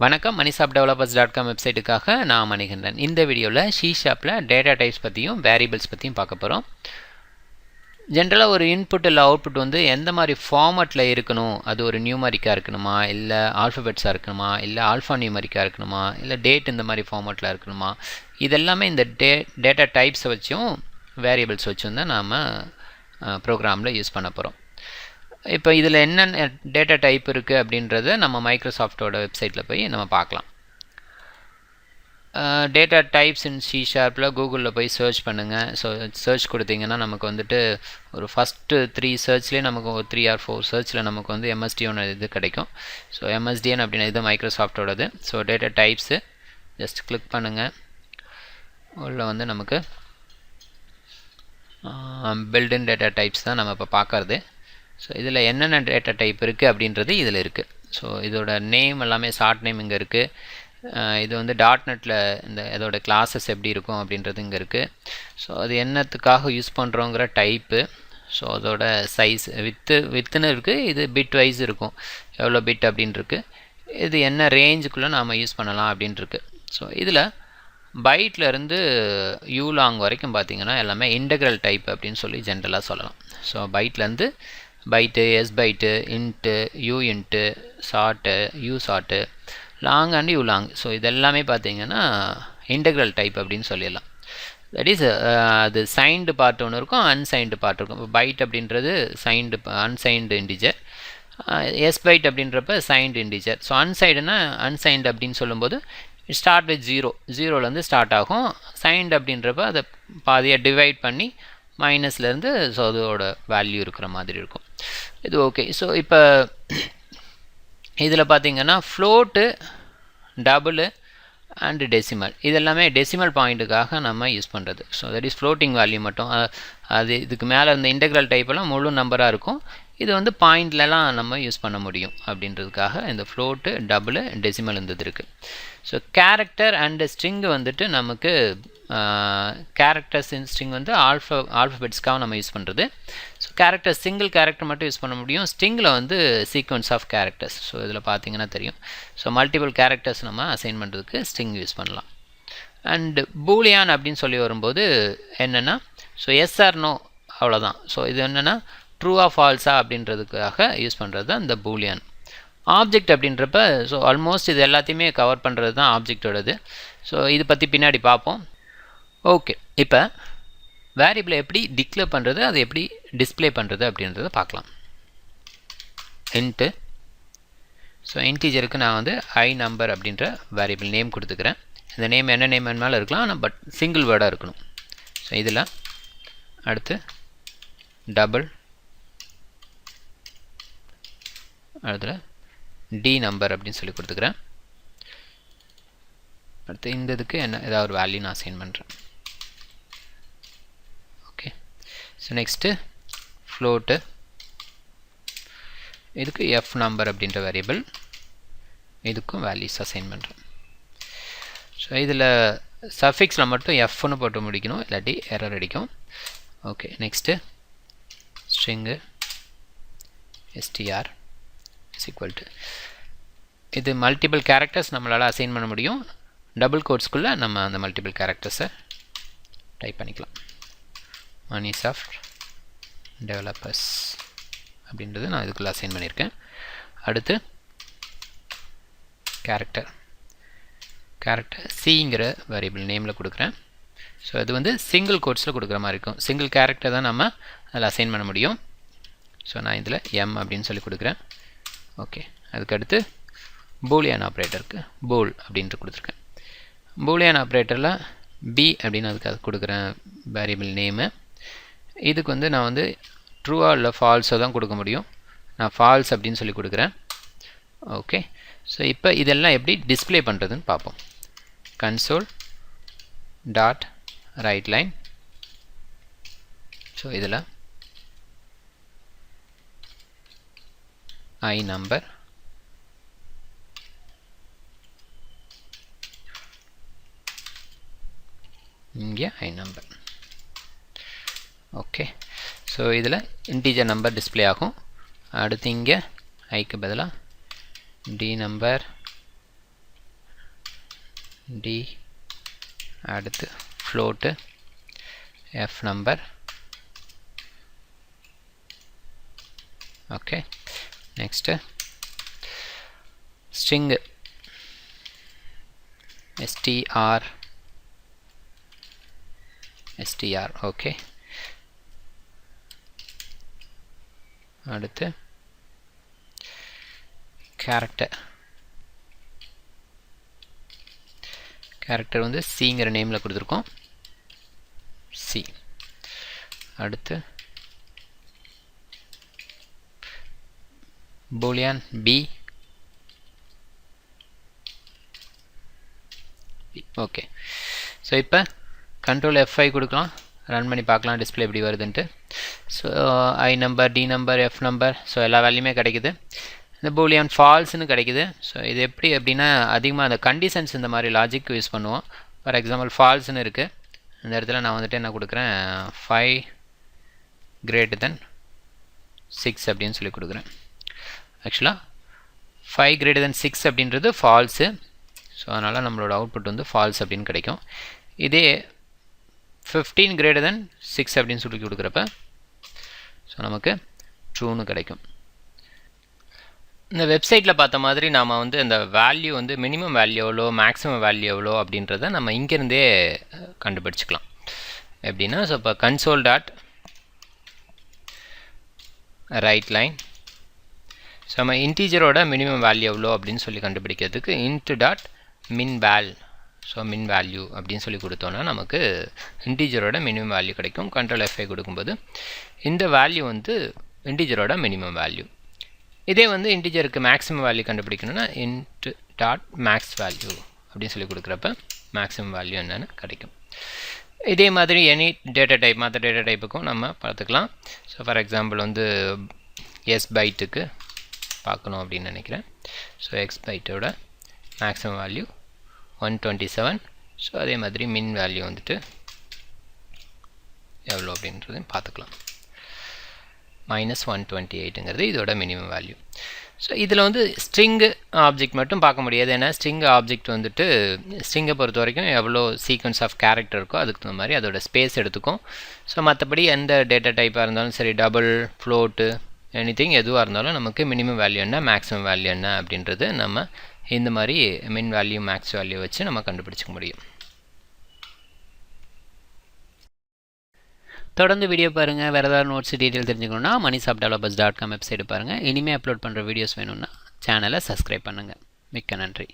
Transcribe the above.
வணக்கம் மணிசாப் developers dot com வெப்சைட்டுக்காக நான் மணிகண்டன் இந்த வீடியோவில் ஷீ ஷாப்பில் டேட்டா டைப்ஸ் பற்றியும் வேரியபிள்ஸ் பற்றியும் பார்க்க போகிறோம் ஜென்ரலாக ஒரு இன்புட் இல்லை அவுட்புட் வந்து எந்த மாதிரி ஃபார்மட்டில் இருக்கணும்? அது ஒரு நியூமரிக்காக இருக்கணுமா? இல்லை ஆல்ஃபபெட்ஸாக இருக்கணுமா? இல்லை ஆல்ஃபா நியூமரிக்காக இருக்கணுமா? இல்லை டேட் இந்த மாதிரி ஃபார்மட்டில் இருக்கணுமா? இதெல்லாமே இந்த டே டேட்டா டைப்ஸை வச்சும் வேரியபிள்ஸ் வச்சும் தான் நாம் ப்ரோக்ராமில் யூஸ் பண்ண போகிறோம் இப்போ இதில் என்னென்ன டேட்டா டைப் இருக்குது அப்படின்றத நம்ம மைக்ரோசாஃப்டோட வெப்சைட்டில் போய் நம்ம பார்க்கலாம். டேட்டா டைப்ஸ் இன் சி ஷார்ப்பில் கூகுளில் போய் சர்ச் பண்ணுங்கள் ஸோ சர்ச் கொடுத்தீங்கன்னா நமக்கு வந்துட்டு ஒரு ஃபஸ்ட்டு த்ரீ சர்ச்லேயே நமக்கு ஒரு த்ரீ ஆர் ஃபோர் சர்ச்சில் நமக்கு வந்து எம்எஸ்டியோட இது கிடைக்கும். ஸோ எம்எஸ்டிஎன் அப்படின்னு இது மைக்ரோசாஃப்டோடது so data types just click பண்ணுங்கள் உள்ள வந்து நமக்கு பில்டின் டேட்டா டைப்ஸ் தான் நம்ம இப்போ பார்க்கறது. ஸோ இதில் என்னென்ன டேட்டா டைப் இருக்குது அப்படின்றது இதில் இருக்குது ஸோ இதோட நேம் எல்லாமே ஷார்ட் நேம் இங்கே இருக்குது இது வந்து டாட் நெட்டில் இந்த இதோட கிளாஸஸ் எப்படி இருக்கும் அப்படின்றது இங்கே இருக்குது ஸோ அது என்னத்துக்காக யூஸ் பண்ணுறோங்கிற டைப்பு ஸோ அதோட சைஸ் வித்து வித்துன்னு இருக்குது இது பிட் வைஸ் இருக்கும். எவ்வளோ பிட் அப்படின்ருக்கு. இது என்ன ரேஞ்சுக்குள்ளே நாம் யூஸ் பண்ணலாம் அப்படின்ட்டுருக்கு ஸோ இதில் பைட்லேருந்து யூ லாங் வரைக்கும் பார்த்தீங்கன்னா எல்லாமே இன்டெக்ரல் டைப் அப்படின்னு சொல்லி ஜென்ரலாக சொல்லலாம். So பைட்லேருந்து byte S byte int U int short U short long and U long so இதெல்லாமே பார்த்தீங்கன்னா இன்டெக்ரல் டைப் அப்படின்னு சொல்லிடலாம். தட் இஸ் அது சைன்டு பார்ட் ஒன்று இருக்கும் அன்சைன்டு பார்ட் இருக்கும். இப்போ பைட் அப்படின்றது signed unsigned integer S byte அப்படின்றப்ப சைன்டு இண்டிஜர் ஸோ அன்சைடுனா அன்சைன்டு அப்படின்னு சொல்லும்போது ஸ்டார்ட் வித் ஜீரோ ஜீரோலேருந்து ஸ்டார்ட் ஆகும். சைன்டு அப்படின்றப்ப அதை பாதியாக டிவைட் பண்ணி மைனஸ்லேருந்து ஸோ அதோட வேல்யூ இருக்கிற மாதிரி இருக்கும். இது ஓகே ஸோ இப்போ இதில் பார்த்தீங்கன்னா ஃப்ளோட்டு டபுளு அண்டு டெசிமல் இது எல்லாமே டெசிமல் பாயிண்ட்டுக்காக நம்ம யூஸ் பண்ணுறது so that is floating value மட்டும். அது இதுக்கு மேலே இருந்த இன்டெக்ரல் டைப்பெல்லாம் முழு நம்பராக இருக்கும். இது வந்து பாயிண்ட்லலாம் நம்ம யூஸ் பண்ண முடியும் அப்படின்றதுக்காக இந்த ஃப்ளோட்டு டபுளு டெசிமல் இருந்தது இருக்குது ஸோ கேரக்டர் அண்டு ஸ்ட்ரிங் வந்துட்டு நமக்கு கேரக்டர்ஸ் இன் ஸ்ட்ரிங் வந்து ஆல்ஃபா ஆல்ஃபபெட்ஸ்க்காக நம்ம யூஸ் பண்ணுறது கேரக்டர் சிங்கிள் கேரக்டர் மட்டும் யூஸ் பண்ண முடியும். ஸ்டிங்கில் வந்து சீக்வன்ஸ் ஆஃப் கேரக்டர்ஸ் ஸோ இதில் பார்த்தீங்கன்னா தெரியும். ஸோ மல்டிபிள் கேரக்டர்ஸ் நம்ம அசைன் பண்ணுறதுக்கு ஸ்டிங் யூஸ் பண்ணலாம். அண்டு பூலியான் அப்படின்னு சொல்லி வரும்போது என்னென்னா ஸோ எஸ்ஆர் நோ அவ்வளோதான் ஸோ இது என்னென்னா ட்ரூ ஆஃப் ஃபால்ஸா அப்படின்றதுக்காக யூஸ் பண்ணுறது தான் இந்த பூலியான் ஆப்ஜெக்ட் அப்படின்றப்ப ஸோ ஆல்மோஸ்ட் இது எல்லாத்தையுமே கவர் பண்ணுறது தான் ஆப்ஜெக்டோடது ஸோ இது பற்றி பின்னாடி பார்ப்போம் ஓகே இப்போ வேரியபிளை எப்படி டிக்ளேர் பண்ணுறது அதை எப்படி டிஸ்பிளே பண்ணுறது அப்படின்றத பார்க்கலாம். இன்ட்டு ஸோ இன்டீஜருக்கு நான் வந்து ஐ நம்பர் அப்படின்ற வேரியபிள் நேம் கொடுத்துக்கிறேன். இந்த நேம் என்ன நேம் வேணுமாலும் இருக்கலாம் ஆனால் பட் சிங்கிள் வேர்டாக இருக்கணும். ஸோ இதில் அடுத்து டபுள் அடுத்துல டி நம்பர் அப்படின்னு சொல்லி கொடுத்துக்கிறேன். அடுத்து இந்த இதுக்கு என்ன ஏதாவது ஒரு வேல்யூ நான் அசைன் பண்ணுறேன் ஓகே ஸோ நெக்ஸ்ட்டு ஃப்ளோட்டு இதுக்கு எஃப் நம்பர் அப்படின்ற வேரியபிள் இதுக்கும் வேல்யூஸ் அசைன் பண்ணுறேன் ஸோ இதில் சஃபிக்ஸில் மட்டும் எஃப்னு போட்டு முடிக்கணும் இல்லாட்டி எரர் அடிக்கும். Okay next string STR is equal to இது மல்டிபிள் கேரக்டர்ஸ் நம்மளால் அசைன் பண்ண முடியும். டபுள் கோட்ஸ்குள்ளே நம்ம அந்த மல்டிபிள் கேரக்டர்ஸை டைப் பண்ணிக்கலாம். மணிசாஃப்ட் டெவலப்பர்ஸ் அப்படின்றது நான் இதுக்குள்ளே அசைன் பண்ணியிருக்கேன். அடுத்து கேரக்டர் கேரக்டர் சிங்கிற வேரியபிள் நேமில் கொடுக்குறேன். ஸோ அது வந்து சிங்கிள் கோட்ஸில் கொடுக்குற மாதிரி இருக்கும். சிங்கிள் கேரக்டர் தான் நம்ம அதில் அசைன் பண்ண முடியும். ஸோ நான் இதில் எம் அப்படின்னு சொல்லி கொடுக்குறேன். ஓகே அதுக்கடுத்து பூலியன் ஆப்ரேட்டருக்கு போல் அப்படின்ட்டு கொடுத்துருக்கேன். பூலியன் ஆப்ரேட்டரில் பி அப்படின்னு அதுக்கு அது கொடுக்குறேன் வேரியபிள் நேமு இதுக்கு வந்து நான் வந்து ட்ரூவா இல்லை ஃபால்ஸோ தான் கொடுக்க முடியும். நான் ஃபால்ஸ் அப்படின்னு சொல்லி கொடுக்குறேன். ஓகே ஸோ இப்போ இதெல்லாம் எப்படி டிஸ்பிளே பண்ணுறதுன்னு பார்ப்போம். Console dot write line so இதில் ஐ நம்பர் இங்கே ஐ நம்பர் ஓகே ஸோ இதில் இன்டீஜர் நம்பர் டிஸ்பிளே ஆகும். அடுத்து இங்கே ஐக்கு பதிலாக டி நம்பர் டி அடுத்து float F number okay next string str str okay அடுத்து கேரக்டர் கேரக்டர் வந்து சிங்கிற நேமில் கொடுத்துருக்கோம். சி அடுத்து boolean b. ஓகே ஸோ இப்போ கண்ட்ரோல் எஃப்ஐ கொடுக்கலாம். ரன் பண்ணி பார்க்கலாம் டிஸ்பிளே எப்படி வருதுன்ட்டு. So I number D number F number so எல்லா வேல்யூமே கிடைக்குது. இந்த பூலியன் ஃபால்ஸ்னு கிடைக்குது. ஸோ இது எப்படி அப்படின்னா அதிகமாக அந்த கண்டிஷன்ஸ் இந்த மாதிரி லாஜிக் யூஸ் பண்ணுவோம். ஃபார் எக்ஸாம்பிள் ஃபால்ஸ்னு இருக்குது இந்த இடத்துல நான் வந்துட்டு என்ன கொடுக்குறேன்? ஃபைவ் கிரேட்டர் தென் சிக்ஸ் அப்படின்னு சொல்லி கொடுக்குறேன். ஆக்சுவலாக ஃபைவ் கிரேட்டர் தென் சிக்ஸ் அப்படின்றது ஃபால்ஸு ஸோ அதனால் நம்மளோட அவுட்புட் வந்து ஃபால்ஸ் அப்படின்னு கிடைக்கும். இதே ஃபிஃப்டீன் கிரேட்டர் தென் சிக்ஸ் அப்படின்னு சொல்லி கொடுக்குறப்ப ஸோ நமக்கு ட்ரூன்னு கிடைக்கும். இந்த வெப்சைட்டில் பார்த்த மாதிரி நாம் வந்து இந்த வேல்யூ வந்து மினிமம் வேல்யூ எவ்வளோ மேக்ஸிமம் வேல்யூ எவ்வளோ அப்படின்றத நம்ம இங்கேருந்தே கண்டுபிடிச்சிக்கலாம். எப்படின்னா ஸோ இப்போ console dot write line so நம்ம இன்டீஜரோட மினிமம் வேல்யூ எவ்வளோ அப்படின்னு சொல்லி கண்டுபிடிக்கிறதுக்கு இன்ட்டு டாட் மின் வேல் ஸோ மின் வேல்யூ அப்படின்னு சொல்லி கொடுத்தோன்னா நமக்கு இன்டீஜரோட மினிமம் வேல்யூ கிடைக்கும். கண்ட்ரோல் எஃப்ஐ கொடுக்கும்போது இந்த வேல்யூ வந்து இன்டீஜரோட மினிமம் வேல்யூ இதே வந்து இன்டீஜருக்கு மேக்ஸிமம் வேல்யூ கண்டுபிடிக்கணும்னா இன்ட்டு டாட் மேக்ஸ் வேல்யூ அப்படின்னு சொல்லி கொடுக்குறப்ப மேக்ஸிமம் வேல்யூ என்னென்னு கிடைக்கும். இதே மாதிரி எனி டேட்டா டைப் மற்ற டேட்டா டைப்புக்கும் நம்ம பார்த்துக்கலாம். ஸோ ஃபார் எக்ஸாம்பிள் வந்து எஸ் பைட்டுக்கு பார்க்கணும் அப்படின்னு நினைக்கிறேன். So X பைட்டோட maximum value one twenty seven so அதே மாதிரி மின் வேல்யூ வந்துட்டு எவ்வளோ அப்படின்றதையும் பார்த்துக்கலாம். மைனஸ் ஒன் டுவெண்ட்டி எயிட்டுங்கிறது இதோட மினிமம் வேல்யூ ஸோ இதில் வந்து ஸ்ட்ரிங்கு ஆப்ஜெக்ட் மட்டும் பார்க்க முடியாது. ஏன்னா ஸ்ட்ரிங் ஆப்ஜெக்ட் வந்துட்டு ஸ்ட்ரிங்கை பொறுத்த வரைக்கும் எவ்வளோ சீக்வன்ஸ் ஆஃப் கேரக்டர் இருக்கோ அதுக்கு தகுந்த மாதிரி அதோட ஸ்பேஸ் எடுத்துக்கும். ஸோ மற்றபடி எந்த டேட்டா டைப்பாக இருந்தாலும் சரி டபுள் ஃப்ளோட்டு எனிதிங் எதுவாக இருந்தாலும் நமக்கு மினிமம் வேல்யூ என்ன மேக்ஸிமம் வேல்யூ என்ன அப்படின்றது நம்ம இந்த மாதிரி மின் வேல்யூ மேக்ஸ் வேல்யூ வச்சு நம்ம கண்டுபிடிச்சிக்க முடியும். தொடர்ந்து வீடியோ பாருங்கள் வேறு ஏதாவது நோட்ஸ் டீட்டெயில் தெரிஞ்சுக்கணுன்னா மணி சாப் டெவலப்பர்ஸ் டாட் காம் வெப்சைட் பாருங்கள் இனிமேல் அப்லோட் பண்ணுற வீடியோஸ் வேணும்னா சேனலை சப்ஸ்கிரைப் பண்ணுங்கள் மிக்க நன்றி.